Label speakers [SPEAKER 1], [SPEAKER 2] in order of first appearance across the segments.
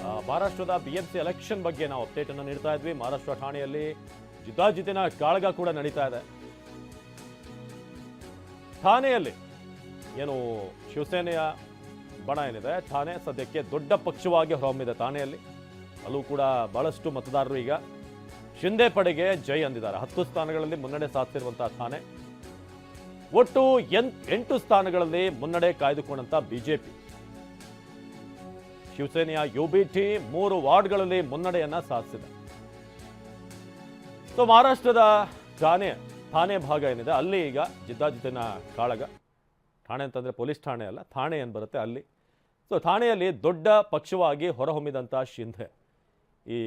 [SPEAKER 1] ಮಹಾರಾಷ್ಟ್ರದ B M C election ಬಗ್ಗೆ ನಾವು ಅಪ್ಡೇಟ್ ಅನ್ನು ನೀಡ್ತಾ ಇದ್ವಿ. ಮಹಾರಾಷ್ಟ್ರ ಠಾಣೆಯಲ್ಲಿ ಜಿದ್ದಾಜಿದ್ದಿನ ಕಾಳಗ ಕೂಡ ನಡೀತಾ ಇದೆ. ಠಾಣೆಯಲ್ಲಿ ಏನು ಶಿವಸೇನೆಯ ಬಣ ಏನಿದೆ? ಠಾಣೆ ಸದ್ಯಕ್ಕೆ ದೊಡ್ಡ ಪಕ್ಷವಾಗಿ ಹೊರಹೊಮ್ಮಿದೆ ಠಾಣೆಯಲ್ಲಿ. ಅಲ್ಲೂ ಕೂಡ ಬಹಳಷ್ಟು ಮತದಾರರು ಈಗ ಶಿಂದೆ ಪಡೆಗೆ ಜೈ ಅಂದಿದ್ದಾರೆ. ಹತ್ತು ಸ್ಥಾನಗಳಲ್ಲಿ ಮುನ್ನಡೆ ಸಾಧಿಸಿರುವಂತಹ ಠಾಣೆ. ಒಟ್ಟು ಎಂಟು ಸ್ಥಾನಗಳಲ್ಲಿ ಮುನ್ನಡೆ ಕಾಯ್ದುಕೊಂಡಂತ ಬಿಜೆಪಿ. ಶಿವಸೇನೆಯ ಟಿ ಮೂರು ವಾರ್ಡ್ಗಳಲ್ಲಿ ಮುನ್ನಡೆಯನ್ನ ಸಾಧಿಸಿದೆ. ಸೊ, ಮಹಾರಾಷ್ಟ್ರದ ಠಾಣೆ ಠಾಣೆ ಭಾಗ ಏನಿದೆ, ಅಲ್ಲಿ ಈಗ ಜಿದ್ದಾಜಿದ್ದಿನ ಕಾಳಗ, ಠಾಣೆ ಅಂತಂದ್ರೆ ಪೊಲೀಸ್ ಠಾಣೆ ಅಲ್ಲ, ಠಾಣೆ ಏನು ಬರುತ್ತೆ ಅಲ್ಲಿ. ಸೊ, ಠಾಣೆಯಲ್ಲಿ ದೊಡ್ಡ ಪಕ್ಷವಾಗಿ ಹೊರಹೊಮ್ಮಿದಂಥ ಶಿಂಧೆ. ಈ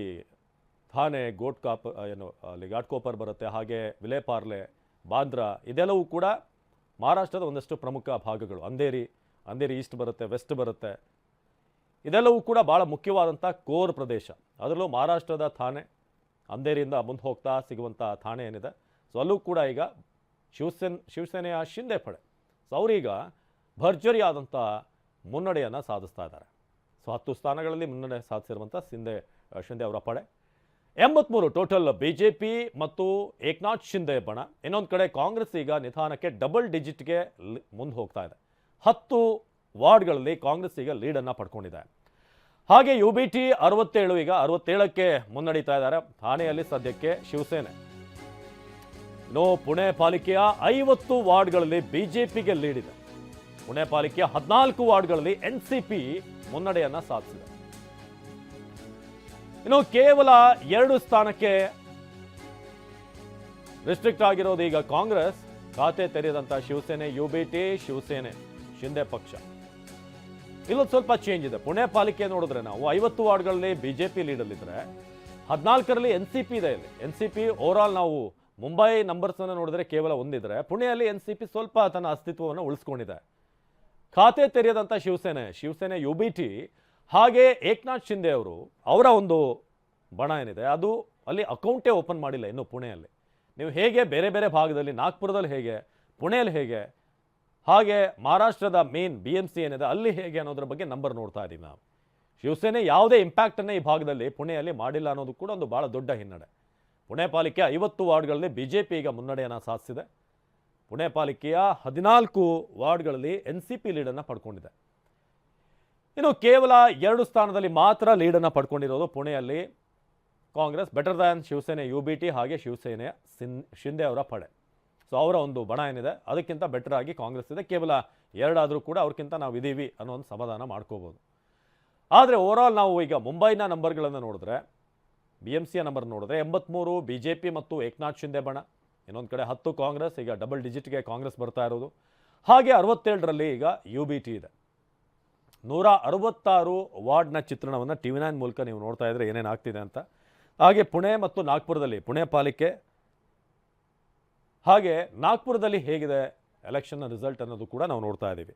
[SPEAKER 1] ಥಾಣೆ ಗೋಟ್ಕಾಪ್ ಏನು, ಅಲ್ಲಿ ಘಾಟ್ಕೋಪರ್ ಬರುತ್ತೆ, ಹಾಗೆ ವಿಲೇಪಾರ್ಲೆ, ಬಾಂದ್ರಾ, ಇದೆಲ್ಲವೂ ಕೂಡ ಮಹಾರಾಷ್ಟ್ರದ ಒಂದಷ್ಟು ಪ್ರಮುಖ ಭಾಗಗಳು. ಅಂಧೇರಿ ಅಂಧೇರಿ ಈಸ್ಟ್ ಬರುತ್ತೆ, ವೆಸ್ಟ್ ಬರುತ್ತೆ ಇದೆಲ್ಲವೂ ಕೂಡ ಭಾಳ ಮುಖ್ಯವಾದಂಥ ಕೋರ್ ಪ್ರದೇಶ. ಅದರಲ್ಲೂ ಮಹಾರಾಷ್ಟ್ರದ ಥಾಣೆ ಅಂದೇರಿಯಿಂದ ಮುಂದೆ ಹೋಗ್ತಾ ಸಿಗುವಂಥ ಥಾಣೆ ಏನಿದೆ. ಸೊ ಅಲ್ಲೂ ಕೂಡ ಈಗ ಶಿವಸೇನ್, ಶಿವಸೇನೆಯ ಶಿಂದೆ ಪಡೆ. ಸೊ ಅವರೀಗ ಭರ್ಜರಿಯಾದಂಥ ಮುನ್ನಡೆಯನ್ನು ಸಾಧಿಸ್ತಾ ಇದ್ದಾರೆ. ಸೊ ಹತ್ತು ಸ್ಥಾನಗಳಲ್ಲಿ ಮುನ್ನಡೆ ಸಾಧಿಸಿರುವಂಥ ಶಿಂದೆ ಶಿಂದೆ ಅವರ ಪಡೆ. ಎಂಬತ್ಮೂರು ಟೋಟಲ್ ಬಿ ಜೆ ಪಿ ಮತ್ತು ಏಕನಾಥ್ ಶಿಂದೆ ಬಣ. ಇನ್ನೊಂದು ಕಡೆ ಕಾಂಗ್ರೆಸ್ ಈಗ ನಿಧಾನಕ್ಕೆ ಡಬಲ್ ಡಿಜಿಟ್ಗೆ ಮುಂದೆ ಹೋಗ್ತಾ ಇದೆ. ಹತ್ತು ವಾರ್ಡ್ಗಳಲ್ಲಿ ಕಾಂಗ್ರೆಸ್ ಈಗ ಲೀಡನ್ನು ಪಡ್ಕೊಂಡಿದೆ. ಹಾಗೆ ಯು ಬಿ ಟಿ ಅರವತ್ತೇಳು ಈಗ ಅರವತ್ತೇಳಕ್ಕೆ ಮುನ್ನಡೀತಾ ಇದ್ದಾರೆ. ಥಾಣೆಯಲ್ಲಿ ಸದ್ಯಕ್ಕೆ ಶಿವಸೇನೆ. ಇನ್ನು ಪುಣೆ ಪಾಲಿಕೆಯ ಐವತ್ತು ವಾರ್ಡ್ಗಳಲ್ಲಿ ಬಿಜೆಪಿಗೆ ಲೀಡ್ ಇದೆ. ಪುಣೆ ಪಾಲಿಕೆಯ ಹದಿನಾಲ್ಕು ವಾರ್ಡ್ಗಳಲ್ಲಿ ಎನ್ ಸಿ ಮುನ್ನಡೆಯನ್ನ ಸಾಧಿಸಿದೆ. ಇನ್ನು ಕೇವಲ ಎರಡು ಸ್ಥಾನಕ್ಕೆ ರಿಸ್ಟ್ರಿಕ್ಟ್ ಆಗಿರೋದು ಈಗ ಕಾಂಗ್ರೆಸ್. ಖಾತೆ ತೆರೆದಂತ Shiv Sena U B T Shiv Sena, Shinde ಪಕ್ಷ. ಇಲ್ಲೊಂದು ಸ್ವಲ್ಪ ಚೇಂಜ್ ಇದೆ. ಪುಣೆ ಪಾಲಿಕೆ ನೋಡಿದ್ರೆ ನಾವು ಐವತ್ತು ವಾರ್ಡ್ಗಳಲ್ಲಿ ಬಿಜೆಪಿ ಲೀಡಲ್ಲಿದ್ದರೆ ಹದಿನಾಲ್ಕರಲ್ಲಿ ಎನ್ ಸಿ ಪಿ ಇದೆ ಇಲ್ಲಿ. ಎನ್ ಸಿ ಪಿ ಓವರಾಲ್ ನಾವು ಮುಂಬೈ ನಂಬರ್ಸ್ ಅನ್ನು ನೋಡಿದ್ರೆ ಕೇವಲ ಒಂದಿದ್ರೆ ಪುಣೆಯಲ್ಲಿ ಎನ್ ಸಿ ಪಿ ಸ್ವಲ್ಪ ತನ್ನ ಅಸ್ತಿತ್ವವನ್ನು ಉಳಿಸ್ಕೊಂಡಿದೆ. ಖಾತೆ ತೆರೆಯದಂಥ Shiv Sena Shiv Sena U B T ಹಾಗೆ ಏಕನಾಥ್ ಶಿಂದೆ ಅವರು ಅವರ ಒಂದು ಬಣ ಏನಿದೆ, ಅದು ಅಲ್ಲಿ ಅಕೌಂಟೇ ಓಪನ್ ಮಾಡಿಲ್ಲ ಇನ್ನು ಪುಣೆಯಲ್ಲಿ. ನೀವು ಹೇಗೆ ಬೇರೆ ಬೇರೆ ಭಾಗದಲ್ಲಿ ನಾಗ್ಪುರದಲ್ಲಿ ಹೇಗೆ, ಪುಣೆಯಲ್ಲಿ ಹೇಗೆ ಹಾಗೆ ಮಹಾರಾಷ್ಟ್ರದ ಮೇನ್ ಬಿ ಎಂ ಸಿ ಏನಿದೆ, ಅಲ್ಲಿ ಹೇಗೆ ಅನ್ನೋದ್ರ ಬಗ್ಗೆ ನಂಬರ್ ನೋಡ್ತಾ ಇದ್ದೀವಿ ನಾವು. ಶಿವಸೇನೆ ಯಾವುದೇ ಇಂಪ್ಯಾಕ್ಟನ್ನು ಈ ಭಾಗದಲ್ಲಿ ಪುಣೆಯಲ್ಲಿ ಮಾಡಿಲ್ಲ ಅನ್ನೋದು ಕೂಡ ಒಂದು ಭಾಳ ದೊಡ್ಡ ಹಿನ್ನಡೆ. ಪುಣೆ ಪಾಲಿಕೆ ಐವತ್ತು ವಾರ್ಡ್ಗಳಲ್ಲಿ ಬಿ ಜೆ ಪಿ ಈಗ ಮುನ್ನಡೆಯನ್ನು ಸಾಧಿಸಿದೆ. ಪುಣೆ ಪಾಲಿಕೆಯ ಹದಿನಾಲ್ಕು ವಾರ್ಡ್ಗಳಲ್ಲಿ ಎನ್ ಸಿ ಪಿ ಲೀಡನ್ನು ಪಡ್ಕೊಂಡಿದೆ. ಇನ್ನು ಕೇವಲ ಎರಡು ಸ್ಥಾನದಲ್ಲಿ ಮಾತ್ರ ಲೀಡನ್ನು ಪಡ್ಕೊಂಡಿರೋದು ಪುಣೆಯಲ್ಲಿ Congress better than Shiv Sena U B T ಹಾಗೆ ಶಿವಸೇನೆಯ ಸಿನ್, ಶಿಂದೆ ಅವರ ಪಡೆ. ಸೊ ಅವರ ಒಂದು ಬಣ ಏನಿದೆ, ಅದಕ್ಕಿಂತ ಬೆಟರ್ ಆಗಿ ಕಾಂಗ್ರೆಸ್ ಇದೆ. ಕೇವಲ ಎರಡಾದರೂ ಕೂಡ ಅವ್ರಕ್ಕಿಂತ ನಾವು ಇದ್ದೀವಿ ಅನ್ನೋ ಒಂದು ಸಮಾಧಾನ ಮಾಡ್ಕೋಬೋದು. ಆದರೆ ಓವರಾಲ್ ನಾವು ಈಗ ಮುಂಬೈನ ನಂಬರ್ಗಳನ್ನು ನೋಡಿದ್ರೆ ಬಿ ಎಂ ಸಿಯ ನಂಬರ್ ನೋಡಿದ್ರೆ ಎಂಬತ್ತ್ಮೂರು ಬಿ ಜೆ ಪಿ ಮತ್ತು ಏಕನಾಥ್ ಶಿಂದೆ ಬಣ. ಇನ್ನೊಂದು ಕಡೆ ಹತ್ತು ಕಾಂಗ್ರೆಸ್, ಈಗ ಡಬಲ್ ಡಿಜಿಟ್ಗೆ ಕಾಂಗ್ರೆಸ್ ಬರ್ತಾ ಇರೋದು. ಹಾಗೆ ಅರವತ್ತೇಳರಲ್ಲಿ ಈಗ ಯು ಬಿ ಟಿ ಇದೆ. ನೂರ ಅರವತ್ತಾರು ವಾರ್ಡ್ನ ಚಿತ್ರಣವನ್ನು ಟಿ ವಿ ನೈನ್ ಮೂಲಕ ನೀವು ನೋಡ್ತಾ ಇದ್ರೆ ಏನೇನು ಆಗ್ತಿದೆ ಅಂತ. ಹಾಗೆ ಪುಣೆ ಮತ್ತು ನಾಗ್ಪುರದಲ್ಲಿ, ಪುಣೆ ಪಾಲಿಕೆ ಹಾಗೆ ನಾಗ್ಪುರದಲ್ಲಿ ಹೇಗಿದೆ ಎಲೆಕ್ಷನ್ನ ರಿಸಲ್ಟ್ ಅನ್ನೋದು ಕೂಡ ನಾವು ನೋಡ್ತಾ ಇದ್ದೀವಿ.